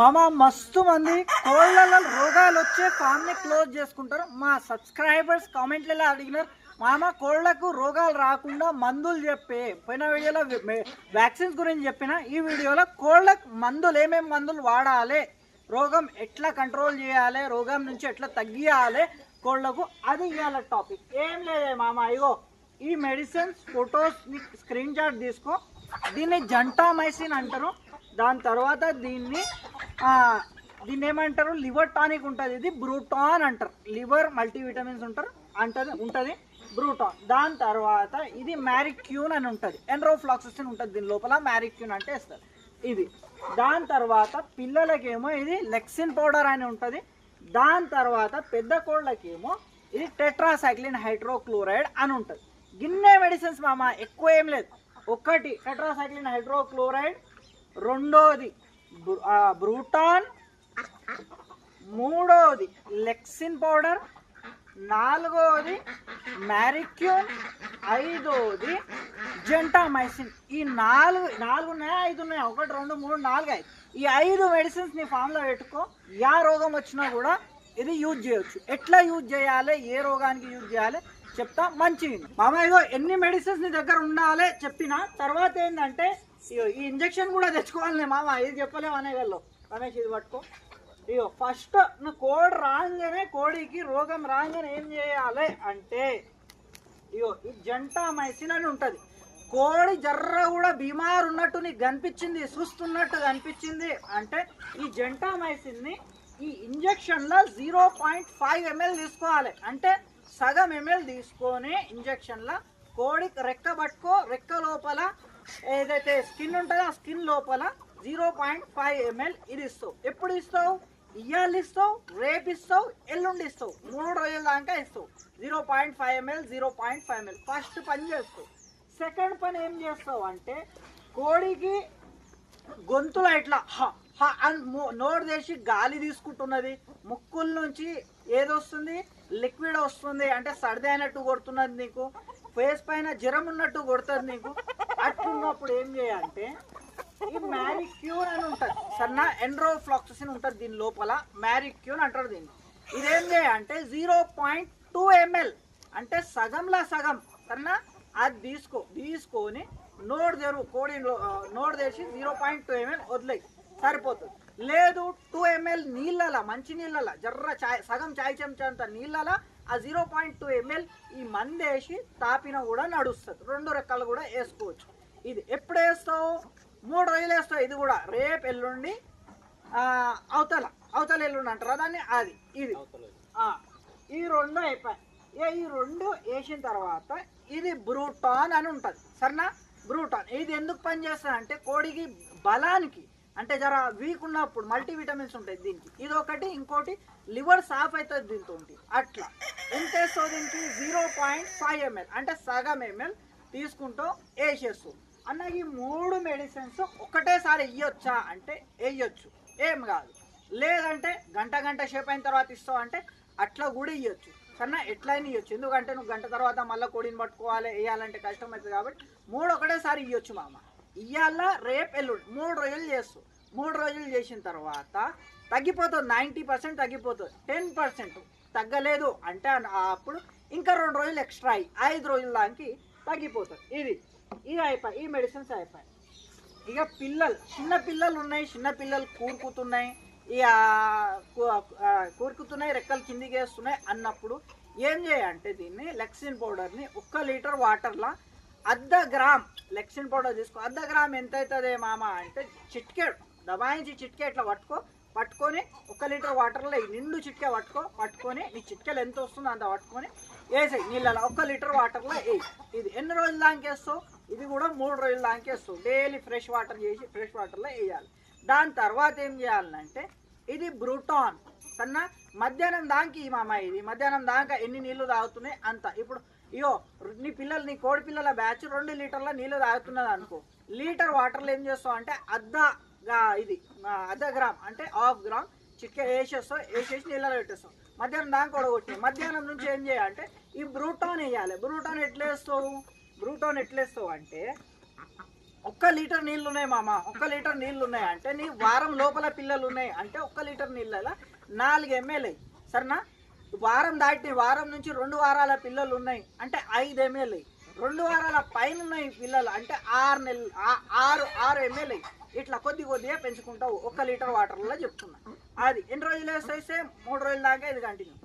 మామ మస్తు మంది కోళ్ళలో రోగాలు వచ్చే ఫామ్ని క్లోజ్ చేసుకుంటారు. మా సబ్స్క్రైబర్స్ కామెంట్లలో అడిగినారు మామ కోళ్ళకు రోగాలు రాకుండా మందులు చెప్పే పోయిన వీడియోలో వ్యాక్సిన్స్ గురించి చెప్పిన ఈ వీడియోలో కోళ్ళకు మందులు ఏమేమి మందులు వాడాలి రోగం ఎట్లా కంట్రోల్ చేయాలి రోగం నుంచి ఎట్లా తగ్గియాలి కోళ్ళకు అది ఇవాళ టాపిక్ ఏం లేదే మామ ఇగో ఈ మెడిసిన్స్ ఫొటోస్ స్క్రీన్ షాట్ తీసుకో. దీన్ని జంటామైసిన్ అంటారు. దాని తర్వాత దీన్ని దీన్ని ఏమంటారు? లివర్ టానిక్ ఉంటుంది. ఇది బ్రూటాన్ అంటారు. లివర్ మల్టీవిటమిన్స్ ఉంటారు. అంటది ఉంటుంది. బ్రూటాన్. దాని తర్వాత ఇది మ్యారిక్యూన్ అని ఉంటుంది. ఎన్రోఫ్లాక్సిన్ ఉంటుంది దీని లోపల. మ్యారిక్యూన్ అంటే ఇస్తారు ఇది. దాని తర్వాత పిల్లలకేమో ఇది లెక్సిన్ పౌడర్ అని ఉంటుంది. దాని తర్వాత పెద్ద కోళ్ళకేమో ఇది టెట్రాసైక్లిన్ హైడ్రోక్లోరైడ్ అని ఉంటుంది. గిన్నె మెడిసిన్స్ మామ ఎక్కువ ఏం లేదు. ఒకటి టెట్రాసైక్లిన్ హైడ్రోక్లోరైడ్ రెండోది బ్రూటాన్. మూడోది లెక్సిన్ పౌడర్. నాలుగోది మ్యారిక్యూన్. ఐదోది జెంటామైసిన్. ఈ నాలుగు నాలుగు ఉన్నాయా ఐదు ఉన్నాయా ఒకటి రెండు మూడు నాలుగు ఐదు ఈ ఐదు మెడిసిన్స్ నీ ఫామ్లో పెట్టుకో. యా రోగం వచ్చినా కూడా ఇది యూజ్ చేయొచ్చు. ఎట్లా యూజ్ చేయాలి? ఏ రోగానికి యూజ్ చేయాలి? చెప్తా మంచి మామ ఇదో ఎన్ని మెడిసిన్స్ నీ దగ్గర ఉండాలి? చెప్పిన. తర్వాత ఏంటంటే ఇగో ఈ ఇంజక్షన్ కూడా తెచ్చుకోవాలి మామ ఇది చెప్పలేము అనేగల్లో రమేష్ ఇది పట్టుకో. ఇగో ఫస్ట్ నువ్వు కోడి రాగానే కోడికి రోగం రాగానే ఏం చేయాలి అంటే ఇగో ఈ జంటామైసిన్ అని ఉంటుంది. కోడి జర్ర కూడా బీమార్ ఉన్నట్టు నీకు కనిపించింది చూస్తున్నట్టు కనిపించింది అంటే ఈ జంటామైసిన్ని ఈ ఇంజక్షన్లో జీరో పాయింట్ ఫైవ్ ఎంఎల్ తీసుకోవాలి. అంటే సగం ఎంఎల్ తీసుకొని ఇంజక్షన్లో కోడికి రెక్క పట్టుకో రెక్క లోపల ఏదైతే స్కిన్ ఉంటుందో ఆ స్కిన్ లోపల జీరో పాయింట్ ఫైవ్ ఎంఎల్ ఇది ఇస్తావు. ఎప్పుడు ఇస్తావు? ఇయ్యాలు ఇస్తావు రేపు ఇస్తావు ఎల్లుండి ఇస్తావు. మూడు రోజుల దాకా ఇస్తావు. Zero point five ml zero point five ml. First పని చేస్తావు. సెకండ్ పని ఏం చేస్తావు అంటే కోడికి గొంతులో ఇట్లా హ హ అని నోరు తెసి గాలి తీసుకుంటున్నది. ముక్కుల నుంచి ఏదొస్తుంది లిక్విడ్ వస్తుంది. అంటే సర్ది అయినట్టు కొడుతున్నది నీకు. ఫేస్ పైన జ్వరం ఉన్నట్టు కొడుతుంది నీకు. అట్టున్నప్పుడు ఏం చేయాలంటే ఈ మ్యారిక్యూన్ అని ఉంటుంది సన్న ఎండ్రోఫ్లాక్సిన్ ఉంటుంది దీని లోపల మ్యారిక్యూన్ అంటారు దీన్ని. ఇదేం చేయాలంటే జీరో పాయింట్ టూ ఎంఎల్ అంటే సగంలా సగం సరేనా? అది తీసుకో తీసుకొని నోడు తెరువు కోడి నోడు తెరిచి జీరో పాయింట్ టూ ఎంఎల్ వదిలేయి సరిపోతుంది. లేదు టూ ఎంఎల్ నీళ్ళల మంచి నీళ్ళల జర్ర చాయ్ సగం చాయ్ చెంచా అంత నీళ్ళల ఆ జీరో పాయింట్ టూ ఎంఎల్ ఈ మంది వేసి తాపిన కూడా నడుస్తుంది. రెండు రెక్కలు కూడా వేసుకోవచ్చు. ఇది ఎప్పుడు వేస్తావు? మూడు రోజులు వేస్తావు. ఇది కూడా రేపు ఎల్లుండి అవతల అవతల ఎల్లుండి అంటారా? దాన్ని అది ఇది. ఈ రెండు అయిపోయాయి ఏ ఈ రెండు వేసిన తర్వాత ఇది బ్రూటాన్ అని ఉంటుంది. సరేనా? బ్రూటాన్ ఇది ఎందుకు పనిచేస్తుంది అంటే కోడికి బలానికి అంటే జర వీక్ ఉన్నప్పుడు మల్టీ విటమిన్స్ ఉంటాయి దీనికి. ఇది ఒకటి ఇంకోటి లివర్ సాఫ్ అవుతుంది దీంతో అట్లా. ఎంత వేస్తావు దీనికి? Zero point five ml. అంటే సగం ఎంఎల్ తీసుకుంటూ వేసేస్తూ అన్న ఈ మూడు మెడిసిన్స్ ఒకటేసారి ఇవ్వచ్చా అంటే వేయొచ్చు ఏం కాదు. లేదంటే గంట గంట షేప్ అయిన తర్వాత ఇస్తావు అంటే అట్లా కూడా ఇవ్వచ్చు కన్నా ఎట్లయినా ఇవ్వచ్చు ఎందుకంటే నువ్వు గంట తర్వాత మళ్ళీ కోడిని పట్టుకోవాలి వేయాలంటే కష్టం అవుతుంది కాబట్టి మూడు ఒకటేసారి ఇవ్వచ్చు మామ. ఇవాళ రేపు ఎల్లుండి. మూడు రోజులు చేస్తావు మూడు రోజులు చేసిన తర్వాత తగ్గిపోతుంది. నైంటీ పర్సెంట్ తగ్గిపోతుంది. టెన్ పర్సెంట్ తగ్గలేదు అంటే అప్పుడు ఇంకా రెండు రోజులు ఎక్స్ట్రా అయ్యి ఐదు రోజుల దానికి తగ్గిపోతుంది. ఇది. ఇది అయిపోయి ఈ మెడిసిన్స్ అయిపోయి. ఇక పిల్లలు చిన్న పిల్లలు ఉన్నాయి. చిన్న పిల్లలు కూరుకుతున్నాయి. ఇక కూరుకుతున్నాయి రెక్కలు కిందికి వేస్తున్నాయి అన్నప్పుడు ఏం చేయాలంటే దీన్ని లెక్సిన్ పౌడర్ని ఒక్క లీటర్ వాటర్లో అర్ధ గ్రామ్ లెక్సిన్ పౌడర్ తీసుకో. అర్ధ గ్రామ్ ఎంత అవుతుంది మామ అంటే చిట్కేడు దబాయించి చిట్కే ఇట్లా పట్టుకో. పట్టుకొని ఒక లీటర్ వాటర్లో ఈ నిండు చిట్కే పట్టుకో. పట్టుకొని నీ చిట్కెలు ఎంత వస్తుందో అంత పట్టుకొని వేసేయి. నీళ్ళలో ఒక్క లీటర్ వాటర్లో వేయి. ఇది ఎన్ని రోజులు దానికేస్తావు ఇది కూడా మూడు రోజులు దానికేస్తావు డైలీ ఫ్రెష్ వాటర్ చేసి ఫ్రెష్ వాటర్లో వేయాలి. దాని తర్వాత ఏం చేయాలంటే ఇది బ్రూటాన్. సన్న మధ్యాహ్నం దానికి మామ ఇది. మధ్యాహ్నం దాకా ఎన్ని నీళ్ళు తాగుతున్నాయి? అంత. ఇప్పుడు ఇయో నీ పిల్లలు నీ కోడి పిల్లల బ్యాచ్ రెండు లీటర్ల నీళ్ళు తాగుతున్నది అనుకో. లీటర్ వాటర్లో ఏం చేస్తావు అంటే అర్ధ ఇది అర్ధ గ్రామ్ అంటే హాఫ్ గ్రామ్ చికెన్ వేసేస్తావు వేసేసి నీళ్ళలో పెట్టేస్తావు. మధ్యాహ్నం దాకా కూడా మధ్యాహ్నం నుంచి ఏం చేయాలంటే ఈ బ్రూటాన్ వేయాలి. బ్రూటాన్ ఎట్లా వేస్తావు? బ్రూటాన్ ఎట్లా వేస్తావు అంటే ఒక్క లీటర్ నీళ్ళు ఉన్నాయి మామ ఒక్క లీటర్ నీళ్ళు ఉన్నాయి అంటే నీ వారం లోపల పిల్లలు ఉన్నాయి అంటే ఒక్క లీటర్ నీళ్ళ నాలుగు ఎంఎల్ఏ సరేనా? వారం దాటి వారం నుంచి రెండు వారాల పిల్లలు ఉన్నాయి. అంటే ఐదు ఎంఎల్ రెండు వారాల పైన ఉన్నాయి పిల్లలు. అంటే ఆరు నెలలు ఆరు ఆరు ఎంఎల్ ఇట్లా కొద్ది కొద్దిగా పెంచుకుంటావు. ఒక్క లీటర్ వాటర్లో చెప్తున్నా. అది ఎన్ని రోజులు వేస్తే మూడు రోజుల దాకా ఇది కంటిన్యూ.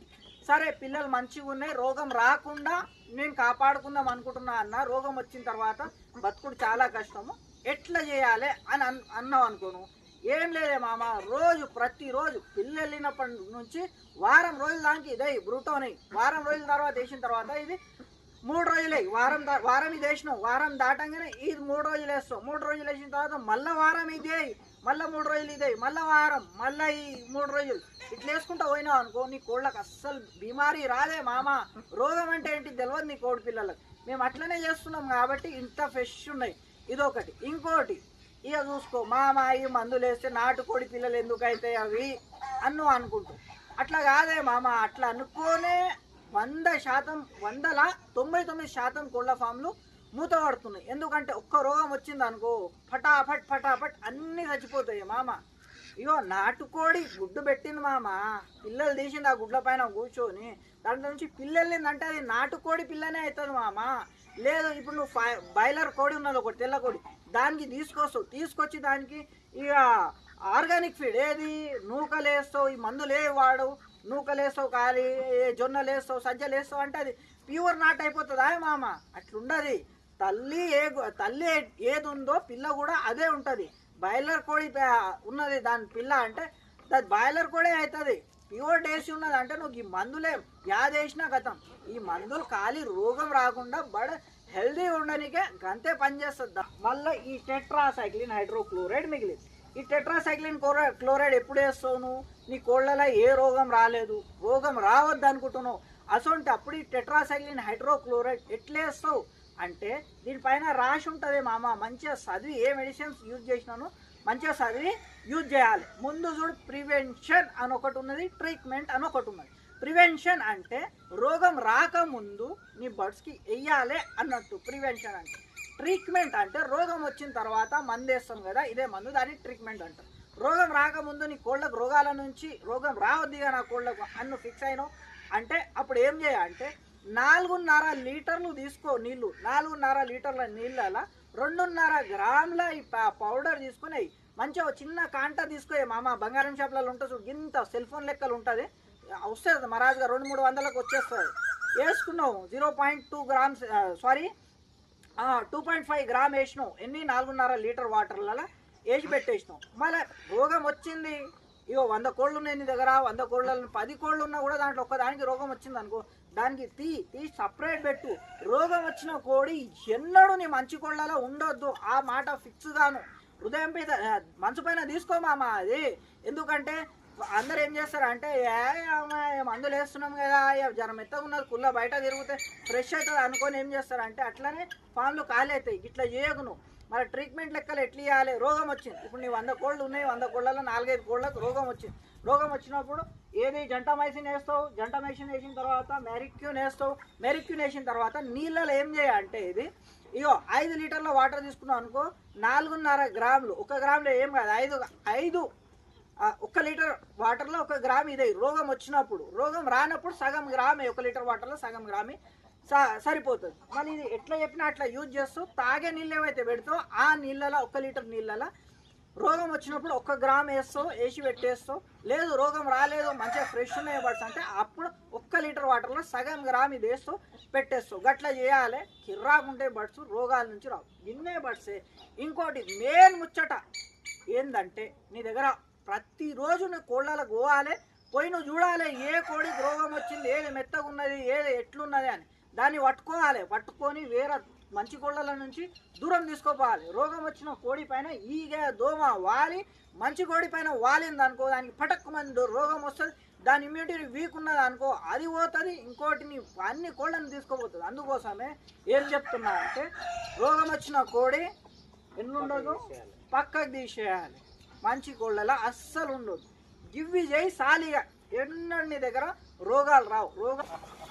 సరే పిల్లలు మంచిగా ఉన్నాయి. రోగం రాకుండా నేను కాపాడుకుందాం అనుకుంటున్నా అన్న రోగం వచ్చిన తర్వాత బతుకుడు చాలా కష్టము. ఎట్లా చేయాలి అని అన్ అన్నావు అనుకోను. ఏం లేదే మామ. రోజు ప్రతిరోజు పిల్లలు వెళ్ళినప్పటి నుంచి వారం రోజుల దానికి ఇదే బ్రూటోని వారం రోజుల తర్వాత వేసిన తర్వాత ఇది మూడు రోజులే. వారం వారం ఇది వేసినావు వారం దాటంగానే ఇది మూడు రోజులు వేస్తావు మూడు రోజులు వేసిన తర్వాత మళ్ళీ వారం ఇదే. మళ్ళీ మూడు రోజులు ఇదే. మళ్ళీ వారం. మళ్ళీ ఈ మూడు రోజులు. ఇట్లా వేసుకుంటా పోయినావు అనుకో నీ కోళ్ళకి అస్సలు బీమారీ రాదే మామ. రోగం అంటే ఏంటి తెలియదు నీ కోడి పిల్లలకు. మేము అట్లనే చేస్తున్నాం కాబట్టి ఇంత ఫ్రెష్ ఉన్నాయి. ఇదొకటి. ఇంకోటి. ఇక చూసుకో మామ ఈ మందులు వేస్తే నాటుకోడి పిల్లలు ఎందుకు అవి? అన్ను అనుకుంటు. అట్లా కాదే మామ అట్లా అనుకోనే వంద శాతం వందల తొంభై తొమ్మిది శాతం కోళ్ళ ఫామ్లు మూత పడుతున్నాయి. ఎందుకంటే ఒక్క రోగం వచ్చింది అనుకో ఫటాఫట్ ఫటాఫట్ అన్నీ చచ్చిపోతాయి మామ. ఇగో నాటుకోడి గుడ్డు పెట్టింది మామ. పిల్లలు తీసింది ఆ గుడ్ల పైన కూర్చొని దాంట్లో నుంచి పిల్లలు అంటే అది నాటుకోడి పిల్లనే అవుతుంది మామ. లేదు ఇప్పుడు నువ్వు ఫై బాయిలర్ కోడి ఉన్నది ఒకటి తెల్ల కోడి. దానికి తీసుకొస్తావు తీసుకొచ్చి దానికి ఇక ఆర్గానిక్ ఫీడ్ ఏది? నూకలు వేస్తావు ఈ మందులే వాడు వాడవు నూకలు వేస్తావు కాలి ఏ జొన్నలు అంటే అది ప్యూర్ నాట్ అయిపోతుందా మామ? అట్లుండదు. తల్లి ఏ తల్లి ఏది ఉందో పిల్ల కూడా అదే ఉంటుంది. బాయిలర్ కోడి ఉన్నది దాని పిల్ల అంటే దాని బాయిలర్ కోడే అవుతుంది ప్యూర్ డేసి ఉన్నది అంటే నువ్వు ఈ మందులే యాది వేసినా గతం ఈ మందులు ఖాళీ రోగం రాకుండా బడ హెల్దీ ఉండనికే గంతే పనిచేస్తుంది మళ్ళీ ఈ టెట్రాసైక్లిన్ హైడ్రోక్లోరైడ్ మిగిలింది. ఈ టెట్రాసైక్లిన్ క్లోరై క్లోరైడ్ ఎప్పుడు వేస్తావు నువ్వు? నీ కోళ్ళలో ఏ రోగం రాలేదు. రోగం రావద్దు అనుకుంటున్నావు. అసొంటి అప్పుడు ఈ టెట్రాసైక్లిన్ హైడ్రోక్లోరైడ్ ఎట్లేస్తావు అంటే దీనిపైన రాసి ఉంటుంది మామ మంచిగా చదివి ఏ మెడిసిన్స్ యూజ్ చేసినాను మంచిగా చదివి యూజ్ చేయాలి. ముందు చూడు ప్రివెన్షన్ అని ఒకటి ఉన్నది ట్రీట్మెంట్ అని ఒకటి ఉన్నది. ప్రివెన్షన్ అంటే రోగం రాకముందు నీ బర్డ్స్కి వెయ్యాలి అన్నట్టు ప్రివెన్షన్ అంటే. ట్రీట్మెంట్ అంటే రోగం వచ్చిన తర్వాత మందు వేస్తాం కదా ఇదే మందు దాన్ని ట్రీట్మెంట్ అంటారు. రోగం రాకముందు నీ కోళ్ళకు రోగాల నుంచి రోగం రావద్దిగా నా కోళ్ళకు అన్ను ఫిక్స్ అయినావు అంటే అప్పుడు ఏం చేయాలంటే నాలుగున్నర లీటర్లు తీసుకో నీళ్ళు నాలుగున్నర లీటర్ల నీళ్ళ రెండున్నర గ్రాముల ఈ పౌడర్ తీసుకుని మంచిగా చిన్న కాంట తీసుకో. మామ బంగారం షాప్లలో ఉంటుంది ఇంత సెల్ ఫోన్ లెక్కలు ఉంటుంది. వస్తుంది మహారాజుగా రెండు మూడు వందలకు వచ్చేస్తుంది. వేసుకున్నావు zero point two grams sorry two point five gram వేసినావు ఎన్ని? నాలుగున్నర లీటర్ వాటర్లలో వేసి పెట్టేసినావు మళ్ళీ రోగం వచ్చింది. ఇగో వంద కోళ్ళు ఉన్నాయి నీ దగ్గర వంద కోళ్ళ పది కోళ్ళు ఉన్నా కూడా దాంట్లో ఒక్కదానికి రోగం వచ్చింది అనుకో దానికి తీ తీ సపరేట్ పెట్టు. రోగం వచ్చిన కోడి ఎన్నడూ నీ మంచి కోళ్ళలో ఉండొద్దు. ఆ మాట ఫిక్స్ గాను. హృదయం మీద ఆ, మనసు పైన తీసుకోమామా అది. ఎందుకంటే అందరు ఏం చేస్తారు అంటే ఏ మందులు వేస్తున్నాం కదా ఏ జ్వరం మెత్తగా ఉన్నది కుల్ల బయట తిరిగితే ఫ్రెష్ అవుతుంది అనుకొని ఏం చేస్తారంటే అట్లనే ఫామ్లు ఖాళీ అవుతాయి. ఇట్లా చేయకును. మరి ట్రీట్మెంట్ లెక్కలు ఎట్లా ఇవ్వాలి రోగం వచ్చింది. ఇప్పుడు నీ వంద కోళ్ళు ఉన్నాయి వంద కోళ్ళలో నాలుగైదు కోళ్ళకు రోగం వచ్చింది. రోగం వచ్చినప్పుడు ఏది జంట మైసిన్ వేస్తావు జంట మైసిన్ వేసిన తర్వాత మెరిక్యూన్ వేస్తావు మెరిక్యూన్ వేసిన తర్వాత నీళ్ళలో ఏం చేయాలంటే ఇది ఇగో ఐదు లీటర్ల వాటర్ తీసుకున్నావు అనుకో నాలుగున్నర గ్రాములు. ఒక గ్రాములో ఏం కాదు ఐదు ఐదు ఒక లీటర్ వాటర్లో ఒక గ్రామ్ ఇదే. రోగం వచ్చినప్పుడు రోగం రానప్పుడు సగం గ్రామే ఒక లీటర్ వాటర్లో సగం గ్రామే స- సరిపోతుంది. మళ్ళీ ఇది ఎట్లా చెప్పినా అట్లా యూజ్ చేస్తూ తాగే నీళ్ళు ఏవైతే పెడతావు ఆ నీళ్ళలో ఒక లీటర్ నీళ్ళలో రోగం వచ్చినప్పుడు ఒక్క గ్రామ్ వేస్తావు వేసి పెట్టేస్తావు లేదు రోగం రాలేదు మంచిగా ఫ్రెష్ ఉన్నాయి బర్డ్స్ అంటే అప్పుడు ఒక్క లీటర్ వాటర్లో సగం గ్రామ్ ఇది వేస్తావు పెట్టేస్తావు గట్లా చేయాలి. కిర్రాకుంటే బడ్స్ రోగాల నుంచి రావు. ఇన్నే బర్డ్సే ఇంకోటి మెయిన్ ముచ్చట ఏందంటే నీ దగ్గర ప్రతిరోజు నువ్వు కోళ్ళకు పోవాలి పోయి నువ్వు చూడాలి ఏ కోడికి రోగం వచ్చింది ఏది మెత్తగా ఉన్నది ఏది ఎట్లున్నది అని. దాన్ని పట్టుకోవాలి పట్టుకొని వేరే మంచి కోళ్ళ నుంచి దూరం తీసుకోపోవాలి. రోగం వచ్చిన కోడి పైన ఈగ దోమ వాలి మంచి కోడి పైన వాలింది అనుకో దానికి పటక్కు మంది రోగం వస్తుంది దాని ఇమ్యూనిటీ వీక్ ఉన్నది అనుకో అది పోతుంది ఇంకోటి నీ అన్ని కోళ్ళని తీసుకోపోతుంది. అందుకోసమే ఏం చెప్తున్నా అంటే రోగం వచ్చిన కోడి ఎన్ని ఉండదు? పక్కకు తీసేయాలి. మంచి కోళ్ళలో అస్సలు ఉండదు. గివ్వి చేయి సాలిగా. ఎన్నడి దగ్గర రోగాలు రావు. రోగాలు